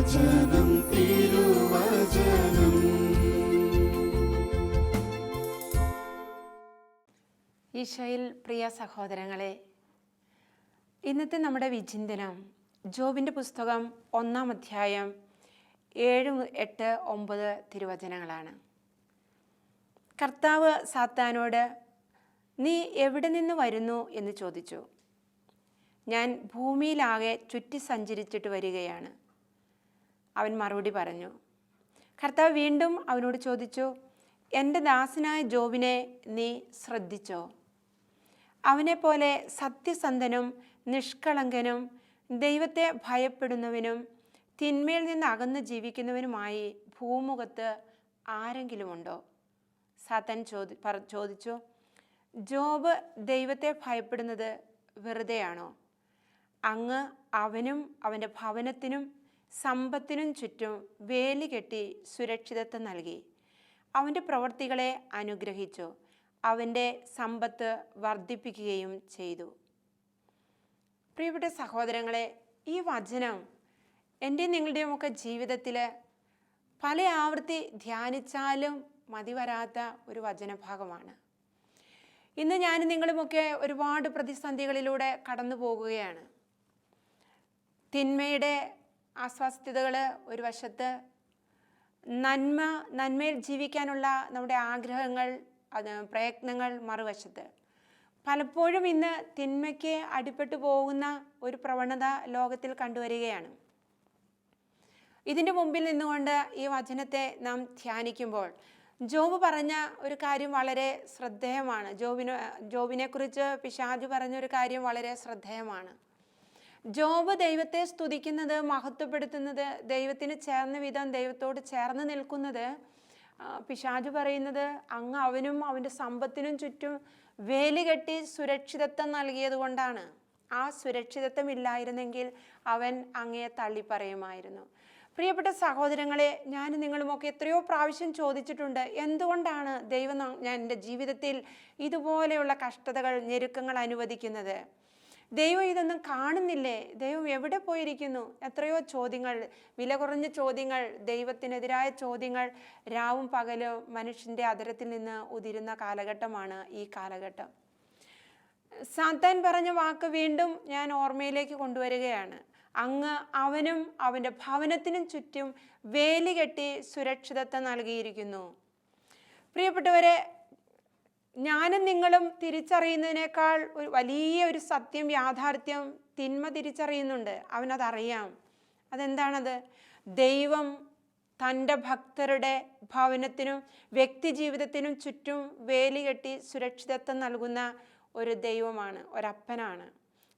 തിരുവചനം. ഈശോയിൽ പ്രിയ സഹോദരങ്ങളെ ഇന്നത്തെ നമ്മുടെ വിചിന്തനം ജോബിന്റെ പുസ്തകം ഒന്നാം അധ്യായം ഏഴ് എട്ട് ഒമ്പത് തിരുവചനങ്ങളാണ്. കർത്താവ് സാത്താനോട് നീ എവിടെ നിന്ന് വരുന്നു? എന്ന് ചോദിച്ചു. ഞാൻ ഭൂമിയിലാകെ ചുറ്റി സഞ്ചരിച്ചിട്ട് വരികയാണ്. അവൻ മറുപടി പറഞ്ഞു. കർത്താവ് വീണ്ടും അവനോട് ചോദിച്ചു എന്റെ ദാസനായ ജോബിനെ നീ ശ്രദ്ധിച്ചോ? അവനെപ്പോലെ സത്യസന്ധനും നിഷ്കളങ്കനും ദൈവത്തെ ഭയപ്പെടുന്നവനും തിന്മയിൽ നിന്ന് അകന്ന് ജീവിക്കുന്നവനുമായി ഭൂമുഖത്ത് ആരെങ്കിലുമുണ്ടോ? സാത്തൻ ചോദി ചോദിച്ചു ജോബ് ദൈവത്തെ ഭയപ്പെടുന്നത് വെറുതെയാണോ? അങ്ങ് അവനും അവന്റെ ഭവനത്തിനും സമ്പത്തിനും ചുറ്റും വേലി കെട്ടി സുരക്ഷിതത്വം നൽകി. അവന്റെ പ്രവർത്തികളെ അനുഗ്രഹിച്ചു. അവന്റെ സമ്പത്ത് വർദ്ധിപ്പിക്കുകയും ചെയ്തു. പ്രിയപ്പെട്ട സഹോദരങ്ങളെ ഈ വചനം എന്റെ നിങ്ങളുടെയും ഒക്കെ ജീവിതത്തിൽ പല ആവൃത്തി ധ്യാനിച്ചാലും മതി വരാത്ത ഒരു വചനഭാഗമാണ്. ഇന്ന് ഞാൻ നിങ്ങളുമൊക്കെ ഒരുപാട് പ്രതിസന്ധികളിലൂടെ കടന്നു പോകുകയാണ് തിന്മയുടെ അസ്വസ്ഥതകൾ ഒരു വശത്ത് നന്മ നന്മയിൽ ജീവിക്കാനുള്ള നമ്മുടെ ആഗ്രഹങ്ങൾ അത് പ്രയത്നങ്ങൾ മറുവശത്ത്. പലപ്പോഴും ഇന്ന് തിന്മയ്ക്ക് അടിപ്പെട്ടു പോകുന്ന ഒരു പ്രവണത ലോകത്തിൽ കണ്ടുവരികയാണ്. ഇതിന്റെ മുമ്പിൽ നിന്നുകൊണ്ട് ഈ വചനത്തെ നാം ധ്യാനിക്കുമ്പോൾ ജോബ് പറഞ്ഞ ഒരു കാര്യം വളരെ ശ്രദ്ധേയമാണ്. ജോബിന് ജോബിനെ ജോബിനെക്കുറിച്ച് പിശാജു പറഞ്ഞ ഒരു കാര്യം വളരെ ശ്രദ്ധേയമാണ്. ജോബ് ദൈവത്തെ സ്തുതിക്കുന്നത് മഹത്വപ്പെടുത്തുന്നത് ദൈവത്തിന് ചേർന്ന വിധം ദൈവത്തോട് ചേർന്ന് നിൽക്കുന്നത് പിശാജ് പറയുന്നത് അങ്ങ് അവനും അവന്റെ സമ്പത്തിനും ചുറ്റും വേലി കെട്ടി സുരക്ഷിതത്വം നൽകിയത് കൊണ്ടാണ്. ആ സുരക്ഷിതത്വം ഇല്ലായിരുന്നെങ്കിൽ അവൻ അങ്ങയെ തള്ളിപ്പറയുമായിരുന്നു. പ്രിയപ്പെട്ട സഹോദരങ്ങളെ ഞാൻ നിങ്ങളുമൊക്കെ എത്രയോ പ്രാവശ്യം ചോദിച്ചിട്ടുണ്ട് എന്തുകൊണ്ടാണ് ദൈവം ഞാൻ എന്റെ ജീവിതത്തിൽ ഇതുപോലെയുള്ള കഷ്ടതകൾ ഞെരുക്കങ്ങൾ അനുവദിക്കുന്നത്? ദൈവം ഇതൊന്നും കാണുന്നില്ലേ? ദൈവം എവിടെ പോയിരിക്കുന്നു? എത്രയോ ചോദ്യങ്ങൾ വില കുറഞ്ഞ ചോദ്യങ്ങൾ ദൈവത്തിനെതിരായ ചോദ്യങ്ങൾ രാവും പകലും മനുഷ്യന്റെ അതിരത്തിൽ നിന്ന് ഉതിരുന്ന കാലഘട്ടമാണ് ഈ കാലഘട്ടം. സാത്താൻ പറഞ്ഞ വാക്ക് വീണ്ടും ഞാൻ ഓർമ്മയിലേക്ക് കൊണ്ടുവരികയാണ്. അങ്ങ് അവനും അവന്റെ ഭവനത്തിനും ചുറ്റും വേലി കെട്ടി സുരക്ഷിതത്വം നൽകിയിരിക്കുന്നു. പ്രിയപ്പെട്ടവരെ ഞാനും നിങ്ങളും തിരിച്ചറിയുന്നതിനേക്കാൾ ഒരു വലിയ ഒരു സത്യം യാഥാർത്ഥ്യം തിന്മ തിരിച്ചറിയുന്നുണ്ട്. അവനതറിയാം. അതെന്താണത്? ദൈവം തന്റെ ഭക്തരുടെ ഭവനത്തിനും വ്യക്തി ജീവിതത്തിനും ചുറ്റും വേലി കെട്ടി സുരക്ഷിതത്വം നൽകുന്ന ഒരു ദൈവമാണ് ഒരപ്പനാണ്.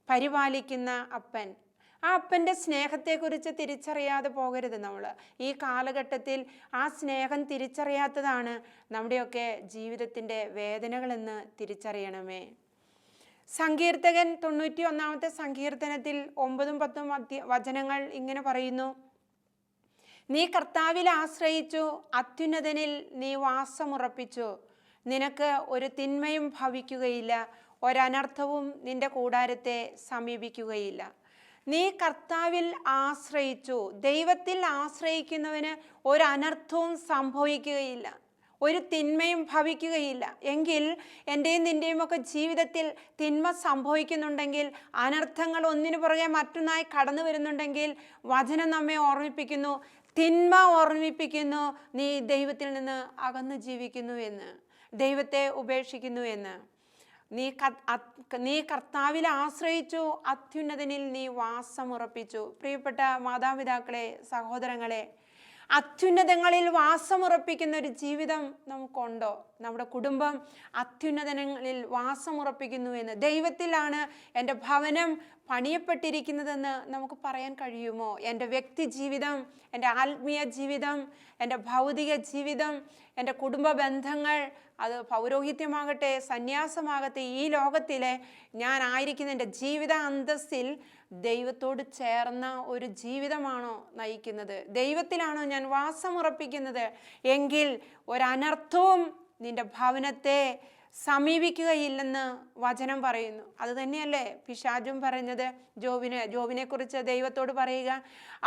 പരിപാലിക്കുന്ന അപ്പൻ. ആ അപ്പന്റെ സ്നേഹത്തെക്കുറിച്ച് തിരിച്ചറിയാതെ പോകരുത് നമ്മൾ. ഈ കാലഘട്ടത്തിൽ ആ സ്നേഹം തിരിച്ചറിയാത്തതാണ് നമ്മുടെയൊക്കെ ജീവിതത്തിന്റെ വേദനകളെന്ന് തിരിച്ചറിയണമേ. സങ്കീർത്തകൻ തൊണ്ണൂറ്റി ഒന്നാമത്തെ സങ്കീർത്തനത്തിൽ ഒമ്പതും പത്തും വചനങ്ങൾ ഇങ്ങനെ പറയുന്നു. നീ കർത്താവിൽ ആശ്രയിച്ചു അത്യുന്നതനിൽ നീ വാസമുറപ്പിച്ചു. നിനക്ക് ഒരു തിന്മയും ഭവിക്കുകയില്ല. ഒരനർത്ഥവും നിന്റെ കൂടാരത്തെ സമീപിക്കുകയില്ല. നീ കർത്താവിൽ ആശ്രയിച്ചു. ദൈവത്തിൽ ആശ്രയിക്കുന്നവന് ഒരു അനർത്ഥവും സംഭവിക്കുകയില്ല. ഒരു തിന്മയും ഭവിക്കുകയില്ല. എങ്കിൽ എന്റെയും നിന്റെയും ഒക്കെ ജീവിതത്തിൽ തിന്മ സംഭവിക്കുന്നുണ്ടെങ്കിൽ അനർത്ഥങ്ങൾ ഒന്നിനു പുറകെ മറ്റൊന്നായി കടന്നു വരുന്നുണ്ടെങ്കിൽ വചനം നമ്മെ ഓർമ്മിപ്പിക്കുന്നു. തിന്മ ഓർമ്മിപ്പിക്കുന്നു. നീ ദൈവത്തിൽ നിന്ന് അകന്നു ജീവിക്കുന്നു എന്ന്. ദൈവത്തെ ഉപേക്ഷിക്കുന്നു എന്ന്. നീ നീ കർത്താവിൽ ആശ്രയിച്ചു അത്യുന്നതനിൽ നീ വാസമുറപ്പിച്ചു. പ്രിയപ്പെട്ട മാതാപിതാക്കളെ സഹോദരങ്ങളെ അത്യുന്നതങ്ങളിൽ വാസമുറപ്പിക്കുന്ന ഒരു ജീവിതം നമുക്കുണ്ടോ? നമ്മുടെ കുടുംബം അത്യുന്നതങ്ങളിൽ വാസമുറപ്പിക്കുന്നു എന്ന്. ദൈവത്തിലാണ് എന്റെ ഭവനം പണിയപ്പെട്ടിരിക്കുന്നതെന്ന് നമുക്ക് പറയാൻ കഴിയുമോ? എന്റെ വ്യക്തി ജീവിതം എന്റെ ആത്മീയ ജീവിതം എന്റെ ഭൗതിക ജീവിതം എന്റെ കുടുംബ ബന്ധങ്ങൾ അത് പൗരോഹിത്യമാകട്ടെ സന്യാസമാകട്ടെ ഈ ലോകത്തിലെ ഞാൻ ആയിരിക്കുന്ന എന്റെ ജീവിത അന്തസ്സിൽ ദൈവത്തോട് ചേർന്ന ഒരു ജീവിതമാണോ നയിക്കുന്നത്? ദൈവത്തിലാണോ ഞാൻ വാസമുറപ്പിക്കുന്നത്? എങ്കിൽ ഒരനർത്ഥവും നിന്റെ ഭവനത്തെ സമീപിക്കുകയില്ലെന്ന് വചനം പറയുന്നു. അത് തന്നെയല്ലേ പിശാജും പറഞ്ഞത് ജോബിനെ ജോബിനെ കുറിച്ച് ദൈവത്തോട് പറയുക.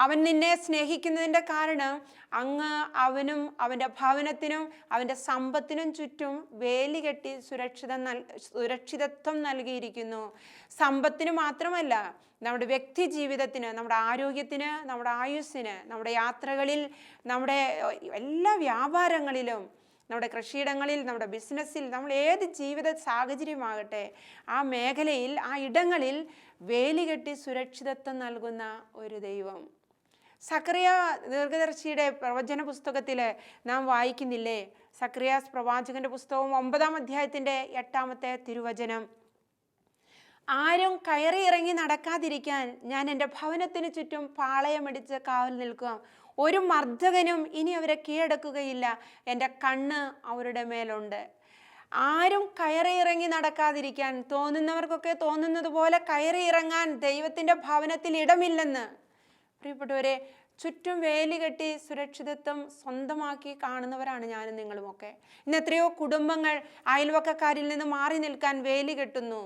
അവൻ നിന്നെ സ്നേഹിക്കുന്നതിന്റെ കാരണം അങ്ങ് അവനും അവന്റെ ഭവനത്തിനും അവന്റെ സമ്പത്തിനും ചുറ്റും വേലി കെട്ടി സുരക്ഷിതം നൽ സുരക്ഷിതത്വം നൽകിയിരിക്കുന്നു. സമ്പത്തിന് മാത്രമല്ല നമ്മുടെ വ്യക്തി ജീവിതത്തിന് നമ്മുടെ ആരോഗ്യത്തിന് നമ്മുടെ ആയുസ്സിന് നമ്മുടെ യാത്രകളിൽ നമ്മുടെ എല്ലാ വ്യാപാരങ്ങളിലും നമ്മുടെ കൃഷിയിടങ്ങളിൽ നമ്മുടെ ബിസിനസ്സിൽ നമ്മൾ ഏത് ജീവിത സാഹചര്യമാകട്ടെ ആ മേഖലയിൽ ആ ഇടങ്ങളിൽ വേലി കെട്ടി സുരക്ഷിതത്വം നൽകുന്ന ഒരു ദൈവം. സക്രിയ ദീർഘദർശിയുടെ പ്രവചന പുസ്തകത്തിൽ നാം വായിക്കുന്നില്ലേ? സക്രിയാസ് പ്രവാചകന്റെ പുസ്തകം ഒമ്പതാം അധ്യായത്തിന്റെ എട്ടാമത്തെ തിരുവചനം. ആരും കയറി ഇറങ്ങി നടക്കാതിരിക്കാൻ ഞാൻ എന്റെ ഭവനത്തിന് ചുറ്റും പാളയമടിച്ച് കാവൽ നിൽക്കുക. ഒരു മർദ്ദകനും ഇനി അവരെ കീഴടക്കുകയില്ല. എന്റെ കണ്ണ് അവരുടെ മേലുണ്ട്. ആരും കയറി ഇറങ്ങി നടക്കാതിരിക്കാൻ തോന്നുന്നവർക്കൊക്കെ തോന്നുന്നത് പോലെ കയറി ഇറങ്ങാൻ ദൈവത്തിന്റെ ഭവനത്തിൽ ഇടമില്ലെന്ന്. പ്രിയപ്പെട്ടവരെ ചുറ്റും വേലി കെട്ടി സുരക്ഷിതത്വം സ്വന്തമാക്കി കാണുന്നവരാണ് ഞാനും നിങ്ങളുമൊക്കെ. ഇന്ന് എത്രയോ കുടുംബങ്ങൾ അയൽവക്കക്കാരിൽ നിന്ന് മാറി നിൽക്കാൻ വേലി കെട്ടുന്നു.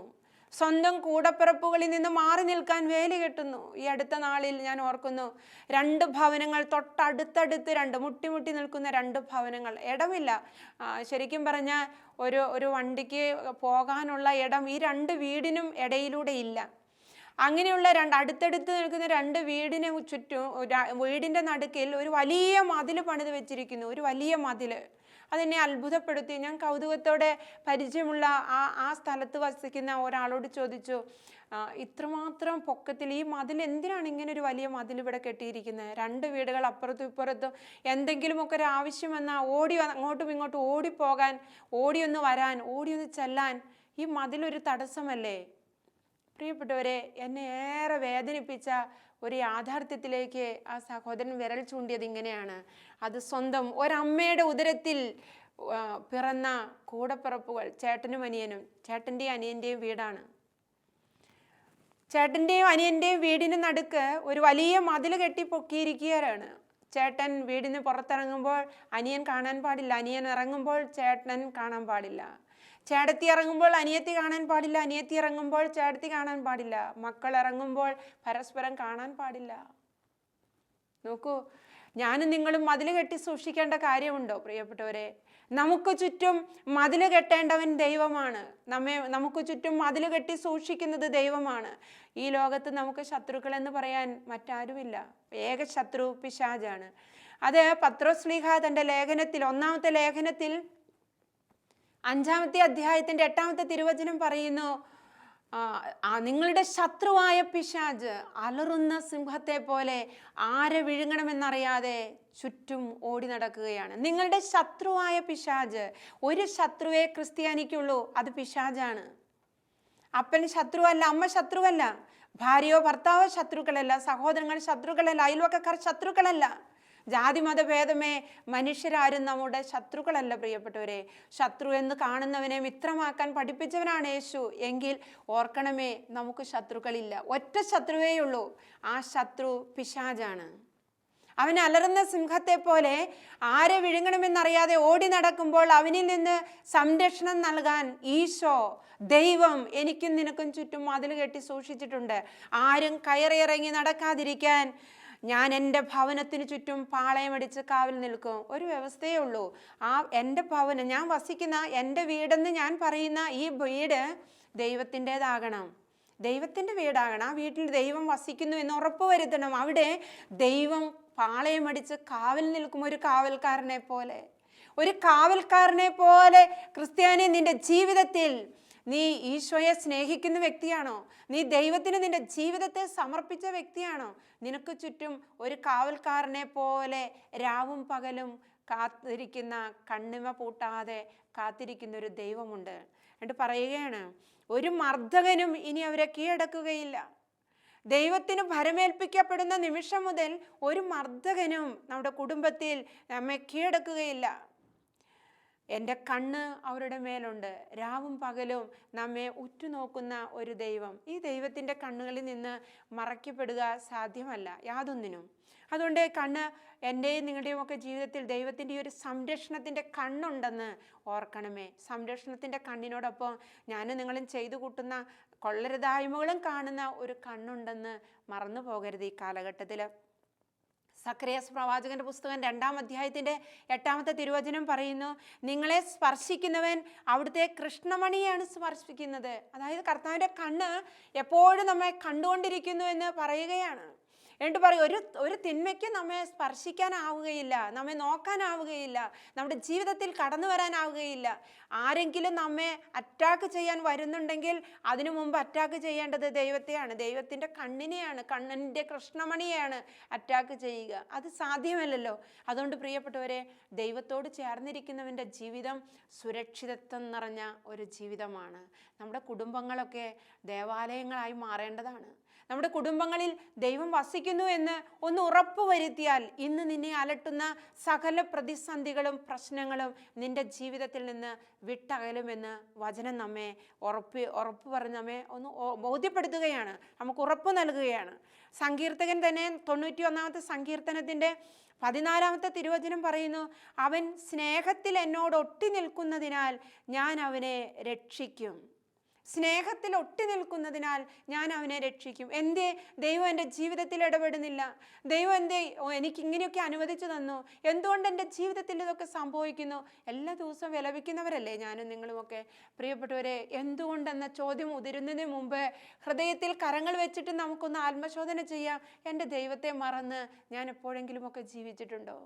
സ്വന്തം കൂടപ്പിറപ്പുകളിൽ നിന്ന് മാറി നിൽക്കാൻ വേലി കെട്ടുന്നു. ഈ അടുത്ത നാളിൽ ഞാൻ ഓർക്കുന്നു രണ്ട് ഭവനങ്ങൾ തൊട്ടടുത്തടുത്ത് രണ്ട് മുട്ടിമുട്ടി നിൽക്കുന്ന രണ്ട് ഭവനങ്ങൾ. ഇടമില്ല. ശരിക്കും പറഞ്ഞാൽ ഒരു ഒരു വണ്ടിക്ക് പോകാനുള്ള ഇടം ഈ രണ്ട് വീടിനും ഇടയിലൂടെ ഇല്ല. അങ്ങനെയുള്ള രണ്ട് അടുത്തടുത്ത് നിൽക്കുന്ന രണ്ട് വീടിന് ചുറ്റും വീടിന്റെ നടുക്കിൽ ഒരു വലിയ മതിൽ പണിത് വെച്ചിരിക്കുന്നു. ഒരു വലിയ മതിൽ. അതെന്നെ അത്ഭുതപ്പെടുത്തി. ഞാൻ കൗതുകത്തോടെ പരിചയമുള്ള ആ ആ സ്ഥലത്ത് വസിക്കുന്ന ഒരാളോട് ചോദിച്ചു ഇത്രമാത്രം പൊക്കത്തിൽ ഈ മതിൽ എന്തിനാണ് ഇങ്ങനെ ഒരു വലിയ മതിൽ ഇവിടെ കെട്ടിയിരിക്കുന്നത്? രണ്ട് വീടുകൾ അപ്പുറത്തും ഇപ്പുറത്തും എന്തെങ്കിലുമൊക്കെ ഒരു ആവശ്യം വന്നാൽ ഓടി അങ്ങോട്ടും ഇങ്ങോട്ടും ഓടിപ്പോകാൻ ഓടിയൊന്ന് വരാൻ ഓടിയൊന്ന് ചെല്ലാൻ ഈ മതിലൊരു തടസ്സമല്ലേ? പ്രിയപ്പെട്ടവരെ എന്നെ ഏറെ വേദനിപ്പിച്ച ഒരു യാഥാർത്ഥ്യത്തിലേക്ക് ആ സഹോദരൻ വിരൽ ചൂണ്ടിയത് ഇങ്ങനെയാണ്. അത് സ്വന്തം ഒരമ്മയുടെ ഉദരത്തിൽ പിറന്ന കൂടപ്പിറപ്പുകൾ ചേട്ടനും അനിയനും ചേട്ടന്റെയും അനിയന്റെയും വീടാണ്. ചേട്ടന്റെയും അനിയന്റെയും വീടിന് നടുക്ക് ഒരു വലിയ മതിൽ കെട്ടി പൊക്കിയിരിക്കുകയാണ്. ചേട്ടൻ വീടിന് പുറത്തിറങ്ങുമ്പോൾ അനിയൻ കാണാൻ പാടില്ല. അനിയൻ ഇറങ്ങുമ്പോൾ ചേട്ടൻ കാണാൻ പാടില്ല. ചേടത്തി ഇറങ്ങുമ്പോൾ അനിയത്തി കാണാൻ പാടില്ല. അനിയത്തി ഇറങ്ങുമ്പോൾ ചേടത്തി കാണാൻ പാടില്ല. മക്കൾ ഇറങ്ങുമ്പോൾ പരസ്പരം കാണാൻ പാടില്ല. നോക്കൂ ഞാനും നിങ്ങളും മതിൽ കെട്ടി സൂക്ഷിക്കേണ്ട കാര്യമുണ്ടോ പ്രിയപ്പെട്ടവരെ? നമുക്ക് ചുറ്റും മതിൽ കെട്ടേണ്ടവൻ ദൈവമാണ്. നമ്മെ നമുക്ക് ചുറ്റും മതിൽ കെട്ടി സൂക്ഷിക്കുന്നത് ദൈവമാണ്. ഈ ലോകത്ത് നമുക്ക് ശത്രുക്കൾ എന്ന് പറയാൻ മറ്റാരുമില്ല. ഏക ശത്രു പിശാജാണ് അത് പത്രോസ്ലിഹ തന്റെ ലേഖനത്തിൽ ഒന്നാമത്തെ ലേഖനത്തിൽ അഞ്ചാമത്തെ അധ്യായത്തിന്റെ എട്ടാമത്തെ തിരുവചനം പറയുന്നു നിങ്ങളുടെ ശത്രുവായ പിശാജ് അലറുന്ന സിംഹത്തെ പോലെ ആരെ വിഴുങ്ങണമെന്നറിയാതെ ചുറ്റും ഓടി നടക്കുകയാണ്. നിങ്ങളുടെ ശത്രുവായ പിശാജ് ഒരു ശത്രുവേ ക്രിസ്ത്യാനിക്കുള്ളൂ അത് പിശാജാണ്. അപ്പൻ ശത്രുവല്ല അമ്മ ശത്രുവല്ല ഭാര്യയോ ഭർത്താവോ ശത്രുക്കളല്ല സഹോദരങ്ങൾ ശത്രുക്കളല്ല അയൽവക്കക്കാർ ശത്രുക്കളല്ല. ജാതി മതഭേദമേ മനുഷ്യരാരും നമ്മുടെ ശത്രുക്കളല്ല പ്രിയപ്പെട്ടവരെ. ശത്രു എന്ന് കാണുന്നവനെ മിത്രമാക്കാൻ പഠിപ്പിച്ചവനാണ് യേശു. എങ്കിൽ ഓർക്കണമേ നമുക്ക് ശത്രുക്കളില്ല. ഒറ്റ ശത്രുവേ ഉള്ളൂ ആ ശത്രു പിശാജാണ് അവൻ അലറുന്ന സിംഹത്തെ പോലെ ആരെ വിഴുങ്ങണമെന്നറിയാതെ ഓടി നടക്കുമ്പോൾ അവനിൽ നിന്ന് സംരക്ഷണം നൽകാൻ ഈശോ ദൈവം എനിക്കും നിനക്കും ചുറ്റും മതിൽ കെട്ടി സൂക്ഷിച്ചിട്ടുണ്ട്. ആരും കയറിയിറങ്ങി നടക്കാതിരിക്കാൻ ഞാൻ എന്റെ ഭവനത്തിന് ചുറ്റും പാളയമടിച്ച് കാവൽ നിൽക്കും. ഒരു വ്യവസ്ഥയേ ഉള്ളൂ. ആ എന്റെ ഭവനം ഞാൻ വസിക്കുന്ന എന്റെ വീടെന്ന് ഞാൻ പറയുന്ന ഈ വീട് ദൈവത്തിന്റെതാകണം. ദൈവത്തിന്റെ വീടാകണം. ആ വീട്ടിൽ ദൈവം വസിക്കുന്നു എന്ന് ഉറപ്പ് വരുത്തണം. അവിടെ ദൈവം പാളയമടിച്ച് കാവൽ നിൽക്കും ഒരു കാവൽക്കാരനെ പോലെ. ഒരു കാവൽക്കാരനെ പോലെ ക്രിസ്ത്യാനി നിന്റെ ജീവിതത്തിൽ നീ ഈശോയെ സ്നേഹിക്കുന്ന വ്യക്തിയാണോ? നീ ദൈവത്തിന് നിന്റെ ജീവിതത്തെ സമർപ്പിച്ച വ്യക്തിയാണോ? നിനക്ക് ചുറ്റും ഒരു കാവൽക്കാരനെ പോലെ രാവും പകലും കാത്തിരിക്കുന്ന കണ്ണിമ പൂട്ടാതെ കാത്തിരിക്കുന്ന ഒരു ദൈവമുണ്ട്. എന്നിട്ട് പറയുകയാണ് ഒരു മർദ്ദകനും ഇനി അവരെ കീഴടക്കുകയില്ല. ദൈവത്തിന് ഭരമേൽപ്പിക്കപ്പെടുന്ന നിമിഷം മുതൽ ഒരു മർദ്ദകനും നമ്മുടെ കുടുംബത്തിൽ നമ്മെ കീഴടക്കുകയില്ല. എന്റെ കണ്ണ് അവരുടെ മേലുണ്ട്. രാവും പകലും നമ്മെ ഉറ്റുനോക്കുന്ന ഒരു ദൈവം. ഈ ദൈവത്തിന്റെ കണ്ണുകളിൽ നിന്ന് മറയ്ക്കപ്പെടുക സാധ്യമല്ല യാതൊന്നിനും. അതുകൊണ്ട് കണ്ണ് എന്റെയും നിങ്ങളുടെയും ഒക്കെ ജീവിതത്തിൽ ദൈവത്തിന്റെ ഈ ഒരു സംരക്ഷണത്തിന്റെ കണ്ണുണ്ടെന്ന് ഓർക്കണമേ. സംരക്ഷണത്തിന്റെ കണ്ണിനോടൊപ്പം ഞാനും നിങ്ങളും ചെയ്തു കൂട്ടുന്ന കൊള്ളരുതായ്മകളും കാണുന്ന ഒരു കണ്ണുണ്ടെന്ന് മറന്നു പോകരുത് ഈ കാലഘട്ടത്തിൽ. സക്രിയസ് പ്രവാചകന്റെ പുസ്തകം രണ്ടാം അധ്യായത്തിന്റെ എട്ടാമത്തെ തിരുവചനം പറയുന്നു നിങ്ങളെ സ്പർശിക്കുന്നവൻ അവിടുത്തെ കൃഷ്ണമണിയാണ് സ്പർശിക്കുന്നത്. അതായത് കർത്താവിന്റെ കണ്ണ് എപ്പോഴും നമ്മെ കണ്ടുകൊണ്ടിരിക്കുന്നു എന്ന് പറയുകയാണ്. എന്നിട്ട് പറയും ഒരു ഒരു തിന്മയ്ക്ക് നമ്മെ സ്പർശിക്കാനാവുകയില്ല നമ്മെ നോക്കാനാവുകയില്ല നമ്മുടെ ജീവിതത്തിൽ കടന്നു വരാനാവുകയില്ല. ആരെങ്കിലും നമ്മെ അറ്റാക്ക് ചെയ്യാൻ വരുന്നുണ്ടെങ്കിൽ അതിനു മുമ്പ് അറ്റാക്ക് ചെയ്യേണ്ടത് ദൈവത്തെയാണ്. ദൈവത്തിന്റെ കണ്ണിനെയാണ് കണ്ണിന്റെ കൃഷ്ണമണിയാണ് അറ്റാക്ക് ചെയ്യുക. അത് സാധ്യമല്ലല്ലോ. അതുകൊണ്ട് പ്രിയപ്പെട്ടവരെ ദൈവത്തോട് ചേർന്നിരിക്കുന്നവന്റെ ജീവിതം സുരക്ഷിതത്വം നിറഞ്ഞ ഒരു ജീവിതമാണ്. നമ്മുടെ കുടുംബങ്ങളൊക്കെ ദേവാലയങ്ങളായി മാറേണ്ടതാണ്. നമ്മുടെ കുടുംബങ്ങളിൽ ദൈവം വസിക്കുന്നു എന്ന് ഒന്ന് ഉറപ്പ് വരുത്തിയാൽ ഇന്ന് നിന്നെ അലട്ടുന്ന സകല പ്രതിസന്ധികളും പ്രശ്നങ്ങളും നിന്റെ ജീവിതത്തിൽ നിന്ന് വിട്ടകലുമെന്ന് വചനം നമ്മെ ഉറപ്പ് ഉറപ്പ് പറഞ്ഞ് നമ്മെ ഒന്ന് ബോധ്യപ്പെടുത്തുകയാണ്. നമുക്ക് ഉറപ്പ് നൽകുകയാണ്. സങ്കീർത്തകൻ തന്നെ തൊണ്ണൂറ്റി ഒന്നാമത്തെ സങ്കീർത്തനത്തിന്റെ പതിനാലാമത്തെ തിരുവചനം പറയുന്നു അവൻ സ്നേഹത്തിൽ എന്നോട് ഒട്ടി നിൽക്കുന്നതിനാൽ ഞാൻ അവനെ രക്ഷിക്കും. സ്നേഹത്തിൽ ഒട്ടി നിൽക്കുന്നതിനാൽ ഞാൻ അവനെ രക്ഷിക്കും. എന്തേ? ദൈവം എന്റെ ജീവിതത്തിൽ ഇടപെടുന്നില്ല. ദൈവം എന്തേ? എനിക്ക് ഇങ്ങനെയൊക്കെ അനുവദിച്ചു തന്നു. എന്തുകൊണ്ട് എന്റെ ജീവിതത്തിൽ ഇതൊക്കെ സംഭവിക്കുന്നു? എല്ലാ ദിവസവും വിലപിക്കുന്നവരല്ലേ ഞാനും നിങ്ങളുമൊക്കെ? പ്രിയപ്പെട്ടവരെ എന്തുകൊണ്ടെന്ന ചോദ്യം ഉതിരുന്നതിന് മുമ്പ് ഹൃദയത്തിൽ കരങ്ങൾ വെച്ചിട്ട് നമുക്കൊന്ന് ആത്മശോധന ചെയ്യാം. എന്റെ ദൈവത്തെ മറന്ന് ഞാൻ എപ്പോഴെങ്കിലുമൊക്കെ ജീവിച്ചിട്ടുണ്ടോ?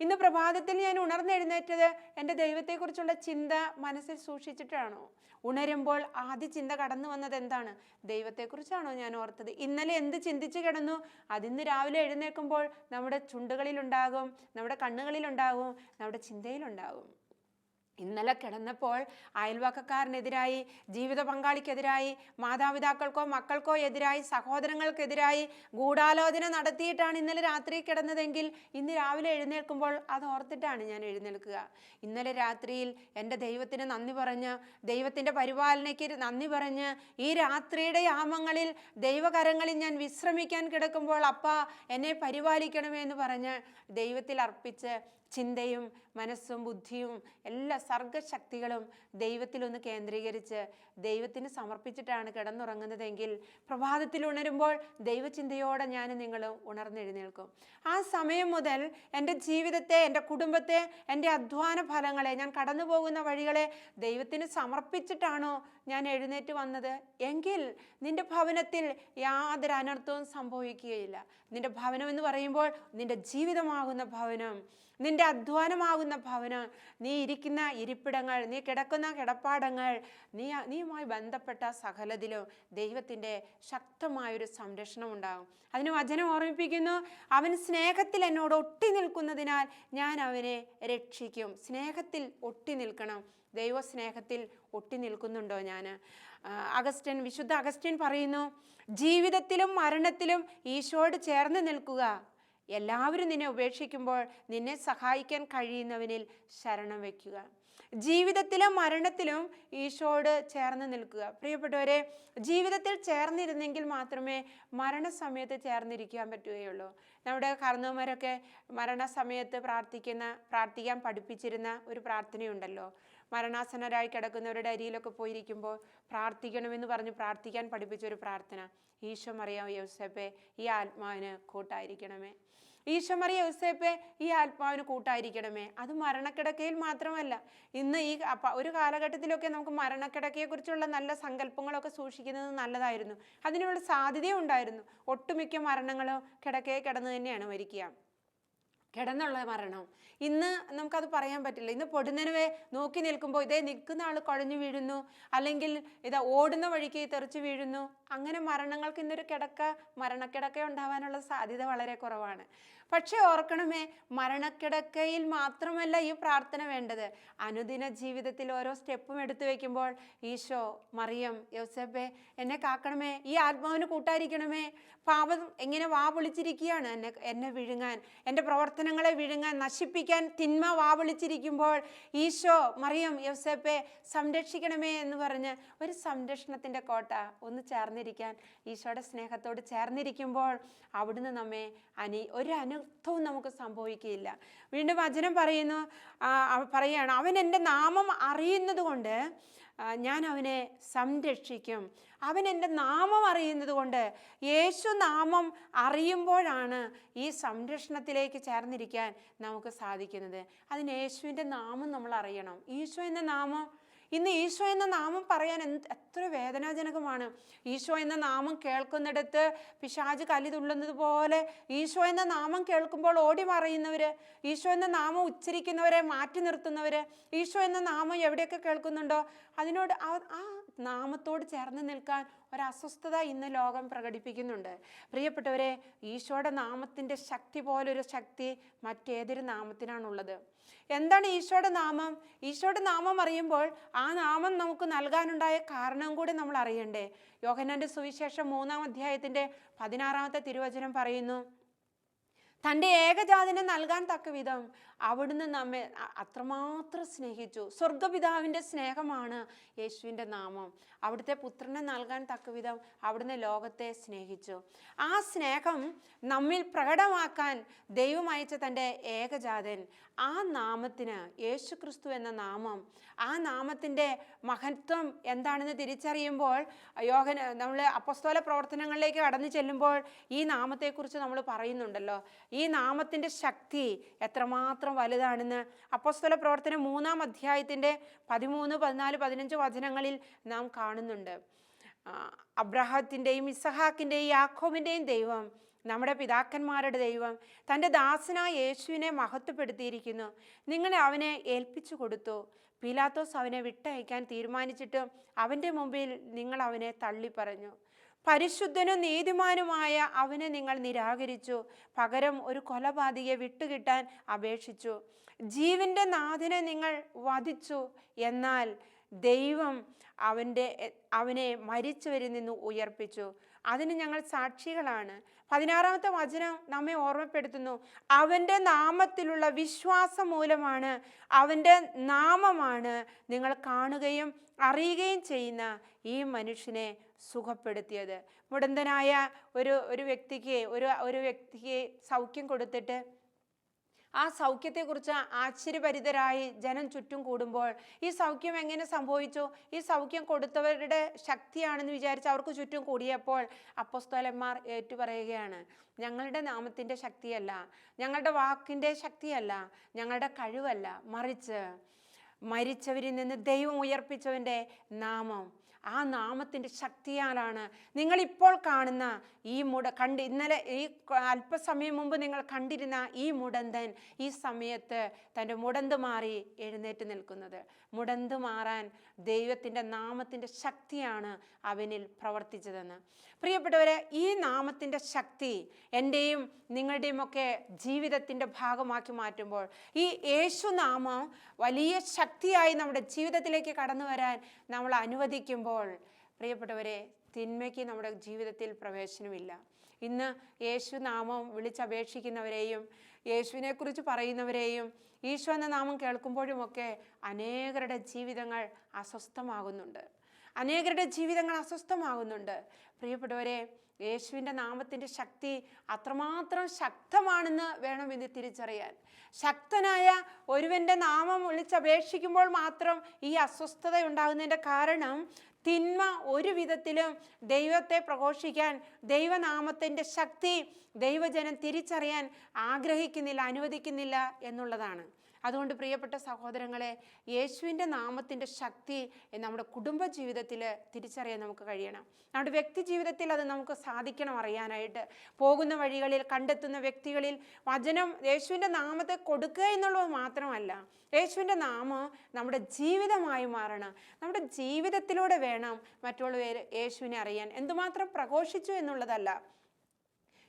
ഇന്ന് പ്രഭാതത്തിൽ ഞാൻ ഉണർന്നെഴുന്നേറ്റത് എന്റെ ദൈവത്തെക്കുറിച്ചുള്ള ചിന്ത മനസ്സിൽ സൂക്ഷിച്ചിട്ടാണോ? ഉണരുമ്പോൾ ആദ്യ ചിന്ത കടന്നു വന്നത് എന്താണ്? ദൈവത്തെക്കുറിച്ചാണോ ഞാൻ ഓർത്തത്? ഇന്നലെ എന്ത് ചിന്തിച്ച് കിടന്നു? അതിന്ന് രാവിലെ എഴുന്നേൽക്കുമ്പോൾ നമ്മുടെ ചുണ്ടുകളിലുണ്ടാകും നമ്മുടെ കണ്ണുകളിലുണ്ടാകും നമ്മുടെ ചിന്തയിലുണ്ടാകും. ഇന്നലെ കിടന്നപ്പോൾ അയൽവക്കക്കാരനെതിരായി ജീവിത പങ്കാളിക്കെതിരായി മാതാപിതാക്കൾക്കോ മക്കൾക്കോ എതിരായി സഹോദരങ്ങൾക്കെതിരായി ഗൂഢാലോചന നടത്തിയിട്ടാണ് ഇന്നലെ രാത്രി കിടന്നതെങ്കിൽ ഇന്ന് രാവിലെ എഴുന്നേൽക്കുമ്പോൾ അത് ഓർത്തിട്ടാണ് ഞാൻ എഴുന്നേൽക്കുക. ഇന്നലെ രാത്രിയിൽ എന്റെ ദൈവത്തിന് നന്ദി പറഞ്ഞ് ദൈവത്തിന്റെ പരിപാലനയ്ക്ക് നന്ദി പറഞ്ഞ് ഈ രാത്രിയുടെ യാമങ്ങളിൽ ദൈവകരങ്ങളിൽ ഞാൻ വിശ്രമിക്കാൻ കിടക്കുമ്പോൾ അപ്പ എന്നെ പരിപാലിക്കണമേ എന്ന് പറഞ്ഞ് ദൈവത്തിൽ അർപ്പിച്ച് ചിന്തയും മനസ്സും ബുദ്ധിയും എല്ലാ സർഗശക്തികളും ദൈവത്തിലൊന്ന് കേന്ദ്രീകരിച്ച് ദൈവത്തിന് സമർപ്പിച്ചിട്ടാണ് കിടന്നുറങ്ങുന്നതെങ്കിൽ പ്രഭാതത്തിൽ ഉണരുമ്പോൾ ദൈവചിന്തയോടെ ഞാൻ നിങ്ങൾ ഉണർന്നെഴുന്നേൽക്കും. ആ സമയം മുതൽ എന്റെ ജീവിതത്തെ എന്റെ കുടുംബത്തെ എന്റെ അധ്വാന ഫലങ്ങളെ ഞാൻ കടന്നു പോകുന്ന വഴികളെ ദൈവത്തിന് സമർപ്പിച്ചിട്ടാണോ ഞാൻ എഴുന്നേറ്റ് വന്നത്? എങ്കിൽ നിന്റെ ഭവനത്തിൽ യാതൊരു അനർത്ഥവും സംഭവിക്കുകയില്ല. നിന്റെ ഭവനം എന്ന് പറയുമ്പോൾ നിന്റെ ജീവിതമാകുന്ന ഭവനം നിന്റെ അധ്വാനമാകുന്ന ഭവനം നീ ഇരിക്കുന്ന ഇരിപ്പിടങ്ങൾ നീ കിടക്കുന്ന കിടപ്പാടങ്ങൾ നീ നീയുമായി ബന്ധപ്പെട്ട സകലതിലും ദൈവത്തിന്റെ ശക്തമായൊരു സംരക്ഷണം ഉണ്ടാകും. അതിന് വചനം ഓർമ്മിപ്പിക്കുന്നു അവൻ സ്നേഹത്തിൽ എന്നോട് ഒട്ടി നിൽക്കുന്നതിനാൽ ഞാൻ അവനെ രക്ഷിക്കും. സ്നേഹത്തിൽ ഒട്ടി നിൽക്കണം. ദൈവസ്നേഹത്തിൽ ഒട്ടി നിൽക്കുന്നുണ്ടോ ഞാൻ? അഗസ്റ്റ്യൻ വിശുദ്ധ അഗസ്റ്റ്യൻ പറയുന്നു ജീവിതത്തിലും മരണത്തിലും ഈശോയോട് ചേർന്ന് നിൽക്കുക. എല്ലാവരും നിന്നെ ഉപേക്ഷിക്കുമ്പോൾ നിന്നെ സഹായിക്കാൻ കഴിയുന്നവനിൽ ശരണം വയ്ക്കുക ജീവിതത്തിലും മരണത്തിലും ഈശോട് ചേർന്ന് നിൽക്കുക. പ്രിയപ്പെട്ടവരെ ജീവിതത്തിൽ ചേർന്നിരുന്നെങ്കിൽ മാത്രമേ മരണസമയത്ത് ചേർന്നിരിക്കാൻ പറ്റുകയുള്ളൂ. നമ്മുടെ കർണവന്മാരൊക്കെ മരണസമയത്ത് പ്രാർത്ഥിക്കുന്ന പ്രാർത്ഥിക്കാൻ പഠിപ്പിച്ചിരുന്ന ഒരു പ്രാർത്ഥനയുണ്ടല്ലോ. മരണാസന്നരായി കിടക്കുന്നവരുടെ അരിയിലൊക്കെ പോയിരിക്കുമ്പോൾ പ്രാർത്ഥിക്കണമെന്ന് പറഞ്ഞ് പ്രാർത്ഥിക്കാൻ പഠിപ്പിച്ച ഒരു പ്രാർത്ഥന. ഈശോ മറിയാം യോസേപ്പെ ഈ ആത്മാവിന് കൂട്ടായിരിക്കണമേ. ഈശോ മറിയ യോസേപ്പെ ഈ ആത്മാവിന് കൂട്ടായിരിക്കണമേ. അത് മരണക്കിടക്കയിൽ മാത്രമല്ല ഇന്ന് ഈ ഒരു കാലഘട്ടത്തിലൊക്കെ നമുക്ക് മരണക്കിടക്കയെക്കുറിച്ചുള്ള നല്ല സങ്കല്പങ്ങളൊക്കെ സൂക്ഷിക്കുന്നത് നല്ലതായിരുന്നു. അതിനുള്ള സാധ്യതയും ഉണ്ടായിരുന്നു ഒട്ടുമിക്ക മരണങ്ങളും കിടക്കയെ കിടന്ന് തന്നെയാണ് മരിക്കുക. കിടന്നുള്ള മരണം. ഇന്ന് നമുക്കത് പറയാൻ പറ്റില്ല. ഇന്ന് പൊടുന്നനുവെ നോക്കി നിൽക്കുമ്പോൾ ഇതേ നിൽക്കുന്ന ആൾ കുഴഞ്ഞു വീഴുന്നു. അല്ലെങ്കിൽ ഇതാ ഓടുന്ന വഴിക്ക് തെറിച്ച് വീഴുന്നു. അങ്ങനെ മരണങ്ങൾക്ക് ഇന്നൊരു കിടക്ക മരണക്കിടക്ക ഉണ്ടാവാനുള്ള സാധ്യത വളരെ കുറവാണ്. പക്ഷേ ഓർക്കണമേ മരണക്കിടക്കയിൽ മാത്രമല്ല ഈ പ്രാർത്ഥന വേണ്ടത്. അനുദിന ജീവിതത്തിൽ ഓരോ സ്റ്റെപ്പും എടുത്തു വെക്കുമ്പോൾ ഈശോ മറിയം യോസഫെ എന്നെ കാക്കണമേ ഈ ആത്മാവിന് കൂട്ടായിരിക്കണമേ. പാപം എങ്ങനെ വാ വിളിച്ചിരിക്കുകയാണ്? എന്നെ എന്നെ വിഴുങ്ങാൻ എന്റെ പ്രവർത്തനങ്ങളെ വിഴുങ്ങാൻ നശിപ്പിക്കാൻ തിന്മ വാ വിളിച്ചിരിക്കുമ്പോൾ ഈശോ മറിയം യോസഫെ സംരക്ഷിക്കണമേ എന്ന് പറഞ്ഞ് ഒരു സംരക്ഷണത്തിന്റെ കോട്ട ഒന്ന് ചേർന്നിരിക്കാൻ ഈശോയുടെ സ്നേഹത്തോട് ചേർന്നിരിക്കുമ്പോൾ അവിടുന്ന് നമ്മെ അനി ഒരു അനർത്ഥവും നമുക്ക് സംഭവിക്കുകയില്ല. വീണ്ടും വചനം പറയുന്നു പറയുകയാണ് അവൻ എന്റെ നാമം അറിയുന്നത് കൊണ്ട് ഞാൻ അവനെ സംരക്ഷിക്കും. അവൻ എന്റെ നാമം അറിയുന്നത് കൊണ്ട് യേശു നാമം അറിയുമ്പോഴാണ് ഈ സംരക്ഷണത്തിലേക്ക് ചേർന്നിരിക്കാൻ നമുക്ക് സാധിക്കുന്നത്. അതിന് യേശുവിന്റെ നാമം നമ്മൾ അറിയണം. ഈശോ എന്ന നാമം ഇന്ന് ഈശോ എന്ന നാമം പറയാൻ എന്ത് എത്ര വേദനാജനകമാണ്. ഈശോ എന്ന നാമം കേൾക്കുന്നിടത്ത് പിശാജ് കലി തുള്ളുന്നത് പോലെ ഈശോ എന്ന നാമം കേൾക്കുമ്പോൾ ഓടി മറയുന്നവർ ഈശോ എന്ന നാമം ഉച്ചരിക്കുന്നവരെ മാറ്റി നിർത്തുന്നവർ ഈശോ എന്ന നാമം എവിടെയൊക്കെ കേൾക്കുന്നുണ്ടോ അതിനോട് ആ- നാമത്തോട് ചേർന്ന് നിൽക്കാൻ ഒരസ്വസ്ഥത ഇന്ന് ലോകം പ്രകടിപ്പിക്കുന്നുണ്ട്. പ്രിയപ്പെട്ടവരെ ഈശോയുടെ നാമത്തിന്റെ ശക്തി പോലൊരു ശക്തി മറ്റേതൊരു നാമത്തിനാണുള്ളത്. എന്താണ് ഈശോയുടെ നാമം? ഈശോയുടെ നാമം അറിയുമ്പോൾ ആ നാമം നമുക്ക് നൽകാനുണ്ടായ കാരണം കൂടി നമ്മൾ അറിയണ്ടേ? യോഹന്നാന്റെ സുവിശേഷം മൂന്നാം അധ്യായത്തിന്റെ പതിനാറാമത്തെ തിരുവചനം പറയുന്നു തന്റെ ഏകജാതിനെ നൽകാൻ തക്ക വിധം അവിടുന്ന് നമ്മെ അത്രമാത്രം സ്നേഹിച്ചു. സ്വർഗപിതാവിന്റെ സ്നേഹമാണ് യേശുവിന്റെ നാമം. അവിടുത്തെ പുത്രനെ നൽകാൻ തക്ക വിധം അവിടുന്ന് ലോകത്തെ സ്നേഹിച്ചു. ആ സ്നേഹം നമ്മിൽ പ്രകടമാക്കാൻ ദൈവം അയച്ച തന്റെ ഏകജാതൻ ആ നാമത്തിന് യേശു ക്രിസ്തു എന്ന നാമം ആ നാമത്തിന്റെ മഹത്വം എന്താണെന്ന് തിരിച്ചറിയുമ്പോൾ യോഗ നമ്മൾ അപ്പസ്തോല പ്രവർത്തനങ്ങളിലേക്ക് കടന്നു ചെല്ലുമ്പോൾ ഈ നാമത്തെക്കുറിച്ച് നമ്മൾ പറയുന്നുണ്ടല്ലോ. ഈ നാമത്തിന്റെ ശക്തി എത്രമാത്രം വലുതാണെന്ന് അപ്പോസ്തല പ്രവർത്തനം മൂന്നാം അധ്യായത്തിന്റെ പതിമൂന്ന് പതിനാല് പതിനഞ്ച് വചനങ്ങളിൽ നാം കാണുന്നുണ്ട്. അബ്രഹത്തിന്റെയും ഇസഹാക്കിന്റെയും യാക്കോബിന്റെയും ദൈവം നമ്മുടെ പിതാക്കന്മാരുടെ ദൈവം തന്റെ ദാസനായ യേശുവിനെ മഹത്വപ്പെടുത്തിയിരിക്കുന്നു. നിങ്ങൾ അവനെ ഏൽപ്പിച്ചു കൊടുത്തു. പീലാത്തോസ് അവനെ വിട്ടയക്കാൻ തീരുമാനിച്ചിട്ട് അവന്റെ മുമ്പിൽ നിങ്ങൾ അവനെ തള്ളിപ്പറഞ്ഞു. പരിശുദ്ധനും നീതിമാനുമായ അവനെ നിങ്ങൾ നിരാകരിച്ചു. പകരം ഒരു കൊലപാതകയെ വിട്ടുകിട്ടാൻ അപേക്ഷിച്ചു. ജീവന്റെ നാഥനെ നിങ്ങൾ വധിച്ചു. എന്നാൽ ദൈവം അവന്റെ അവനെ മരിച്ചവരിൽ നിന്ന് ഉയർപ്പിച്ചു. അതിന് ഞങ്ങൾ സാക്ഷികളാണ്. പതിനാറാമത്തെ വചനം നമ്മെ ഓർമ്മപ്പെടുത്തുന്നു. അവന്റെ നാമത്തിലുള്ള വിശ്വാസം മൂലമാണ് അവന്റെ നാമമാണ് നിങ്ങൾ കാണുകയും അറിയുകയും ചെയ്യുന്ന ഈ മനുഷ്യനെ സുഖപ്പെടുത്തിയത്. മുടന്തനായ ഒരു ഒരു വ്യക്തിക്ക് ഒരു ഒരു വ്യക്തിക്ക് സൗഖ്യം കൊടുത്തിട്ട് ആ സൗഖ്യത്തെക്കുറിച്ച് ആശ്ചര്യഭരിതരായി ജനം ചുറ്റും കൂടുമ്പോൾ ഈ സൗഖ്യം എങ്ങനെ സംഭവിച്ചു? ഈ സൗഖ്യം കൊടുത്തവരുടെ ശക്തിയാണെന്ന് വിചാരിച്ച് അവർക്ക് ചുറ്റും കൂടിയപ്പോൾ അപ്പസ്തോലന്മാർ ഏറ്റുപറയുകയാണ് ഞങ്ങളുടെ നാമത്തിന്റെ ശക്തിയല്ല ഞങ്ങളുടെ വാക്കിന്റെ ശക്തിയല്ല ഞങ്ങളുടെ കഴിവല്ല. മറിച്ച് മരിച്ചവരിൽ നിന്ന് ദൈവം ഉയർപ്പിച്ചവന്റെ നാമം ആ നാമത്തിന്റെ ശക്തിയാലാണ് നിങ്ങളിപ്പോൾ കാണുന്ന ഈ മുട കണ്ട് ഇന്നലെ ഈ അല്പസമയം മുമ്പ് നിങ്ങൾ കണ്ടിരുന്ന ഈ മുടന്തൻ ഈ സമയത്ത് തന്റെ മുടന്ത് മാറി എഴുന്നേറ്റ് നിൽക്കുന്നത്. മുടന്ത് മാറാൻ ദൈവത്തിന്റെ നാമത്തിന്റെ ശക്തിയാണ് അവനിൽ പ്രവർത്തിച്ചതെന്ന്. പ്രിയപ്പെട്ടവരെ ഈ നാമത്തിന്റെ ശക്തി എന്റെയും നിങ്ങളുടെയും ഒക്കെ ജീവിതത്തിന്റെ ഭാഗമാക്കി മാറ്റുമ്പോൾ ഈ യേശുനാമം വലിയ ശക്തിയായി നമ്മുടെ ജീവിതത്തിലേക്ക് കടന്നു വരാൻ നമ്മൾ അനുവദിക്കുമ്പോൾ പ്രിയപ്പെട്ടവരെ തിന്മയ്ക്ക് നമ്മുടെ ജീവിതത്തിൽ പ്രവേശനമില്ല. ഇന്ന് യേശു നാമം വിളിച്ചപേക്ഷിക്കുന്നവരെയും യേശുവിനെക്കുറിച്ച് പറയുന്നവരെയും ഈശോ എന്ന നാമം കേൾക്കുമ്പോഴുമൊക്കെ അനേകരുടെ ജീവിതങ്ങൾ അസ്വസ്ഥമാകുന്നുണ്ട്. അനേകരുടെ ജീവിതങ്ങൾ അസ്വസ്ഥമാകുന്നുണ്ട്. പ്രിയപ്പെട്ടവരെ യേശുവിന്റെ നാമത്തിന്റെ ശക്തി അത്രമാത്രം ശക്തമാണെന്ന് വേണം ഇത് തിരിച്ചറിയാൻ. ശക്തനായ ഒരുവന്റെ നാമം വിളിച്ചപേക്ഷിക്കുമ്പോൾ മാത്രം ഈ അസ്വസ്ഥത ഉണ്ടാകുന്നതിന്റെ കാരണം തിന്മ ഒരു വിധത്തിലും ദൈവത്തെ പ്രഘോഷിക്കാൻ ദൈവനാമത്തിന്റെ ശക്തി ദൈവജനം തിരിച്ചറിയാൻ ആഗ്രഹിക്കുന്നില്ല അനുവദിക്കുന്നില്ല എന്നുള്ളതാണ്. അതുകൊണ്ട് പ്രിയപ്പെട്ട സഹോദരങ്ങളെ യേശുവിന്റെ നാമത്തിന്റെ ശക്തി നമ്മുടെ കുടുംബ ജീവിതത്തിൽ തിരിച്ചറിയാൻ നമുക്ക് കഴിയണം. നമ്മുടെ വ്യക്തി ജീവിതത്തിൽ അത് നമുക്ക് സാധിക്കണം അറിയാനായിട്ട്. പോകുന്ന വഴികളിൽ കണ്ടെത്തുന്ന വ്യക്തികളിൽ വചനം യേശുവിന്റെ നാമത്തെ കൊടുക്കുക എന്നുള്ളത് മാത്രമല്ല യേശുവിന്റെ നാമം നമ്മുടെ ജീവിതമായി മാറണം. നമ്മുടെ ജീവിതത്തിലൂടെ വേണം മറ്റുള്ളവർ യേശുവിനെ അറിയാൻ. എന്തുമാത്രം പ്രഘോഷിച്ചു എന്നുള്ളതല്ല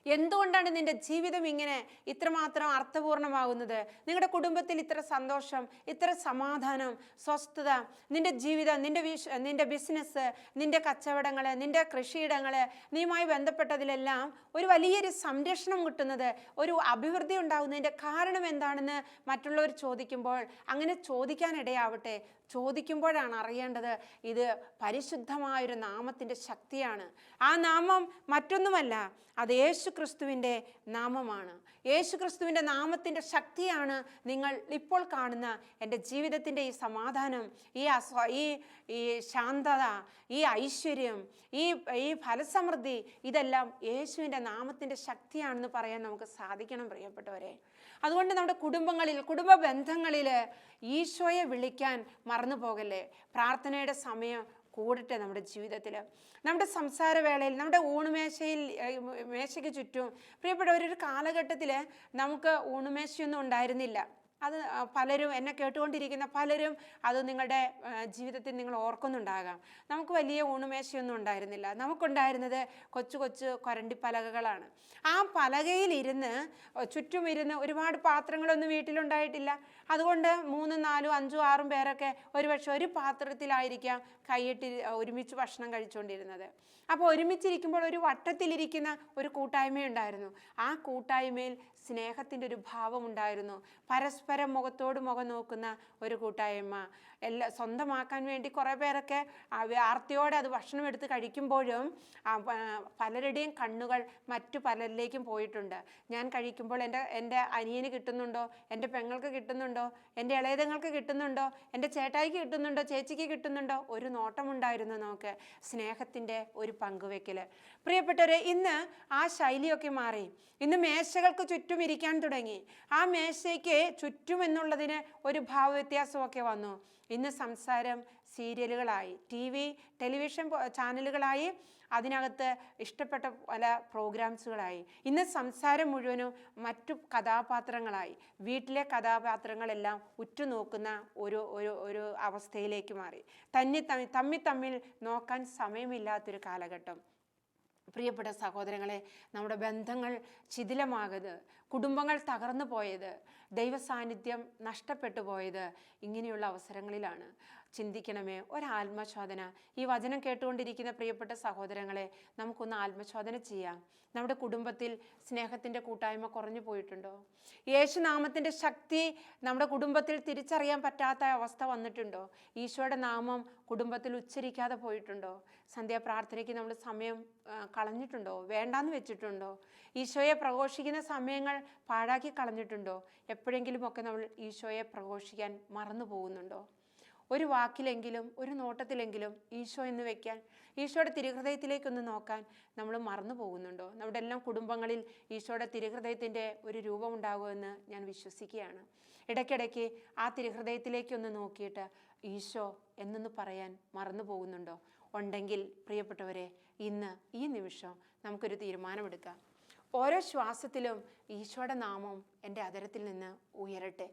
എന്തുകൊണ്ടാണ് നിന്റെ ജീവിതം ഇങ്ങനെ ഇത്രമാത്രം അർത്ഥപൂർണമാകുന്നത്? നിങ്ങളുടെ കുടുംബത്തിൽ ഇത്ര സന്തോഷം ഇത്ര സമാധാനം സ്വസ്ഥത നിന്റെ ജീവിതം നിന്റെ നിന്റെ ബിസിനസ് നിന്റെ കച്ചവടങ്ങൾ നിന്റെ കൃഷിയിടങ്ങൾ നീയുമായി ബന്ധപ്പെട്ടതിലെല്ലാം ഒരു വലിയൊരു സംരക്ഷണം കിട്ടുന്നത് ഒരു അഭിവൃദ്ധി ഉണ്ടാകുന്നതിന്റെ കാരണം എന്താണെന്ന് മറ്റുള്ളവർ ചോദിക്കുമ്പോൾ അങ്ങനെ ചോദിക്കാനിടയാവട്ടെ. ചോദിക്കുമ്പോഴാണ് അറിയേണ്ടത് ഇത് പരിശുദ്ധമായൊരു നാമത്തിന്റെ ശക്തിയാണ്. ആ നാമം മറ്റൊന്നുമല്ല അത് യേശു ക്രിസ്തുവിന്റെ നാമമാണ്. യേശു ക്രിസ്തുവിന്റെ നാമത്തിന്റെ ശക്തിയാണ് നിങ്ങൾ ഇപ്പോൾ കാണുന്ന എന്റെ ജീവിതത്തിന്റെ ഈ സമാധാനം ഈ അസ്വ ഈ ഈ ശാന്തത ഈ ഐശ്വര്യം ഈ ഈ ഫലസമൃദ്ധി ഇതെല്ലാം യേശുവിന്റെ നാമത്തിന്റെ ശക്തിയാണെന്ന് പറയാൻ നമുക്ക് സാധിക്കണം പ്രിയപ്പെട്ടവരെ. അതുകൊണ്ട് നമ്മുടെ കുടുംബങ്ങളിൽ കുടുംബ ബന്ധങ്ങളിൽ ഈശോയെ വിളിക്കാൻ മറന്നു പോകല്ലേ പ്രാർത്ഥനയുടെ സമയം കൂടട്ടെ നമ്മുടെ ജീവിതത്തിൽ നമ്മുടെ സംസാരവേളയിൽ നമ്മുടെ ഊണുമേശയിൽ മേശയ്ക്ക് ചുറ്റും പ്രിയപ്പെട്ടവരൊരു കാലഘട്ടത്തിൽ നമുക്ക് ഊണുമേശയൊന്നും ഉണ്ടായിരുന്നില്ല. അത് പലരും എന്നെ കേട്ടുകൊണ്ടിരിക്കുന്ന പലരും അത് നിങ്ങളുടെ ജീവിതത്തിൽ നിങ്ങൾ ഓർക്കുന്നുണ്ടാകാം. നമുക്ക് വലിയ ഊണുമേശയൊന്നും ഉണ്ടായിരുന്നില്ല. നമുക്കുണ്ടായിരുന്നത് കൊച്ചു കൊച്ചു കൊരണ്ടി പലകകളാണ്. ആ പലകയിലിരുന്ന് ചുറ്റുമിരുന്ന് ഒരുപാട് പാത്രങ്ങളൊന്നും വീട്ടിലുണ്ടായിട്ടില്ല. അതുകൊണ്ട് മൂന്നും നാലും അഞ്ചും ആറും പേരൊക്കെ ഒരുപക്ഷെ ഒരു പാത്രത്തിലായിരിക്കാം കൈയിട്ടി ഒരുമിച്ച് ഭക്ഷണം കഴിച്ചുകൊണ്ടിരുന്നത്. അപ്പോൾ ഒരുമിച്ചിരിക്കുമ്പോൾ ഒരു വട്ടത്തിലിരിക്കുന്ന ഒരു കൂട്ടായ്മയുണ്ടായിരുന്നു. ആ കൂട്ടായ്മയിൽ സ്നേഹത്തിന്റെ ഒരു ഭാവമുണ്ടായിരുന്നു. പരസ്പരം മുഖത്തോട് മുഖം നോക്കുന്ന ഒരു കൂട്ടായ്മ. എല്ലാ സ്വന്തമാക്കാൻ വേണ്ടി കുറേ പേരൊക്കെ ആർത്തിയോടെ അത് ഭക്ഷണം എടുത്ത് കഴിക്കുമ്പോഴും പലരുടെയും കണ്ണുകൾ മറ്റു പലരിലേക്കും പോയിട്ടുണ്ട്. ഞാൻ കഴിക്കുമ്പോൾ എന്റെ എന്റെ അനിയന് കിട്ടുന്നുണ്ടോ? എന്റെ പെങ്ങൾക്ക് കിട്ടുന്നുണ്ടോ? എന്റെ ഇളയതങ്ങൾക്ക് കിട്ടുന്നുണ്ടോ? എന്റെ ചേട്ടായിക്ക് കിട്ടുന്നുണ്ടോ? ചേച്ചിക്ക് കിട്ടുന്നുണ്ടോ? ഒരു നോട്ടമുണ്ടായിരുന്നു നമുക്ക് സ്നേഹത്തിന്റെ ഒരു പങ്കുവെക്കൽ പ്രിയപ്പെട്ടവരെ ഇന്ന് ആ ശൈലിയൊക്കെ മാറി. ഇന്ന് മേശകൾക്ക് ചുറ്റും ഇരിക്കാൻ തുടങ്ങി. ആ മേശയ്ക്ക് ചുറ്റും എന്നുള്ളതിന് ഒരു ഭാവവ്യത്യാസമൊക്കെ വന്നു. ഇന്ന് സംസാരം സീരിയലുകളായി. ടി വി ടെലിവിഷൻ ചാനലുകളായി. അതിനകത്ത് ഇഷ്ടപ്പെട്ട പല പ്രോഗ്രാംസുകളായി. ഇന്ന് സംസാരം മുഴുവനും മറ്റു കഥാപാത്രങ്ങളായി. വീട്ടിലെ കഥാപാത്രങ്ങളെല്ലാം ഉറ്റുനോക്കുന്ന ഒരു ഒരു ഒരു അവസ്ഥയിലേക്ക് മാറി. തന്നെ തമ്മി- തമ്മിൽ തമ്മിൽ നോക്കാൻ സമയമില്ലാത്തൊരു കാലഘട്ടം. പ്രിയപ്പെട്ട സഹോദരങ്ങളെ നമ്മുടെ ബന്ധങ്ങൾ ശിഥിലമാകത് കുടുംബങ്ങൾ തകർന്നു പോയത് ദൈവസാന്നിധ്യം നഷ്ടപ്പെട്ടു പോയത് ഇങ്ങനെയുള്ള അവസരങ്ങളിലാണ്. ചിന്തിക്കണമേ ഒരാത്മശോധന. ഈ വചനം കേട്ടുകൊണ്ടിരിക്കുന്ന പ്രിയപ്പെട്ട സഹോദരങ്ങളെ നമുക്കൊന്ന് ആത്മശോധന ചെയ്യാം. നമ്മുടെ കുടുംബത്തിൽ സ്നേഹത്തിന്റെ കൂട്ടായ്മ കുറഞ്ഞു പോയിട്ടുണ്ടോ? യേശുനാമത്തിന്റെ ശക്തി നമ്മുടെ കുടുംബത്തിൽ തിരിച്ചറിയാൻ പറ്റാത്ത അവസ്ഥ വന്നിട്ടുണ്ടോ? ഈശോയുടെ നാമം കുടുംബത്തിൽ ഉച്ചരിക്കാതെ പോയിട്ടുണ്ടോ? സന്ധ്യാപ്രാർത്ഥനയ്ക്ക് നമ്മൾ സമയം കളഞ്ഞിട്ടുണ്ടോ? വേണ്ടാന്ന് വെച്ചിട്ടുണ്ടോ? ഈശോയെ പ്രഘോഷിക്കുന്ന സമയങ്ങൾ പാഴാക്കി കളഞ്ഞിട്ടുണ്ടോ? എപ്പോഴെങ്കിലുമൊക്കെ നമ്മൾ ഈശോയെ പ്രഘോഷിക്കാൻ മറന്നു പോകുന്നുണ്ടോ? ഒരു വാക്കിലെങ്കിലും ഒരു നോട്ടത്തിലെങ്കിലും ഈശോ എന്ന് വെക്കാൻ ഈശോയുടെ തിരുഹൃദയത്തിലേക്കൊന്ന് നോക്കാൻ നമ്മൾ മറന്നു പോകുന്നുണ്ടോ? നമ്മുടെ എല്ലാം കുടുംബങ്ങളിൽ ഈശോയുടെ തിരുഹൃദയത്തിന്റെ ഒരു രൂപം ഉണ്ടാകുമെന്ന് ഞാൻ വിശ്വസിക്കുകയാണ്. ഇടയ്ക്കിടയ്ക്ക് ആ തിരുഹൃദയത്തിലേക്കൊന്ന് നോക്കിയിട്ട് ഈശോ എന്നൊന്ന് പറയാൻ മറന്നു പോകുന്നുണ്ടോ? ഉണ്ടെങ്കിൽ പ്രിയപ്പെട്ടവരെ ഇന്ന് ഈ നിമിഷം നമുക്കൊരു തീരുമാനമെടുക്കാം. ഓരോ ശ്വാസത്തിലും ഈശോയുടെ നാമം എന്റെ അതരത്തിൽ നിന്ന് ഉയരട്ടെ.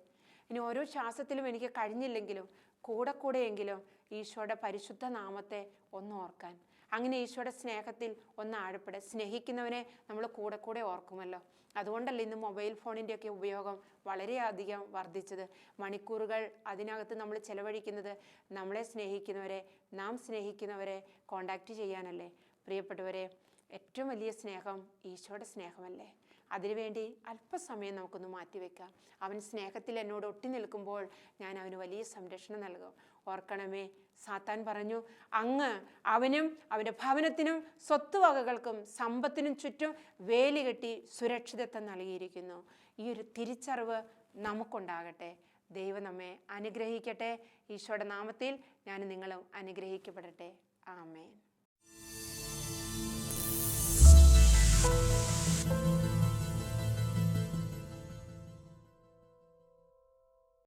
ഇനി ഓരോ ശ്വാസത്തിലും എനിക്ക് കഴിഞ്ഞില്ലെങ്കിലും കൂടെ കൂടെയെങ്കിലും ഈശോയുടെ പരിശുദ്ധ നാമത്തെ ഒന്ന് ഓർക്കാൻ. അങ്ങനെ ഈശോയുടെ സ്നേഹത്തിൽ ഒന്ന് ആഴപ്പെടെ. സ്നേഹിക്കുന്നവനെ നമ്മൾ കൂടെ കൂടെ ഓർക്കുമല്ലോ. അതുകൊണ്ടല്ല ഇന്ന് മൊബൈൽ ഫോണിന്റെയൊക്കെ ഉപയോഗം വളരെയധികം വർദ്ധിച്ചത്. മണിക്കൂറുകൾ അതിനകത്ത് നമ്മൾ ചെലവഴിക്കുന്നത് നമ്മളെ സ്നേഹിക്കുന്നവരെ നാം സ്നേഹിക്കുന്നവരെ കോണ്ടാക്റ്റ് ചെയ്യാനല്ലേ. പ്രിയപ്പെട്ടവരെ ഏറ്റവും വലിയ സ്നേഹം ഈശോയുടെ സ്നേഹമല്ലേ? അതിനുവേണ്ടി അല്പസമയം നമുക്കൊന്ന് മാറ്റിവെക്കാം അവൻ സ്നേഹത്തിൽ എന്നോട് ഒട്ടി നിൽക്കുമ്പോൾ ഞാൻ അവന് വലിയ സംരക്ഷണം നൽകും. ഓർക്കണമേ സാത്താൻ പറഞ്ഞു അങ്ങ് അവനും അവന്റെ ഭവനത്തിനും സ്വത്തുവകകൾക്കും സമ്പത്തിനും ചുറ്റും വേലി കെട്ടി സുരക്ഷിതത്വം നൽകിയിരിക്കുന്നു. ഈ ഒരു തിരിച്ചറിവ് നമുക്കുണ്ടാകട്ടെ. ദൈവം നമ്മെ അനുഗ്രഹിക്കട്ടെ. ഈശോയുടെ നാമത്തിൽ ഞാൻ നിങ്ങളും അനുഗ്രഹിക്കപ്പെടട്ടെ. ആമേൻ. Bye.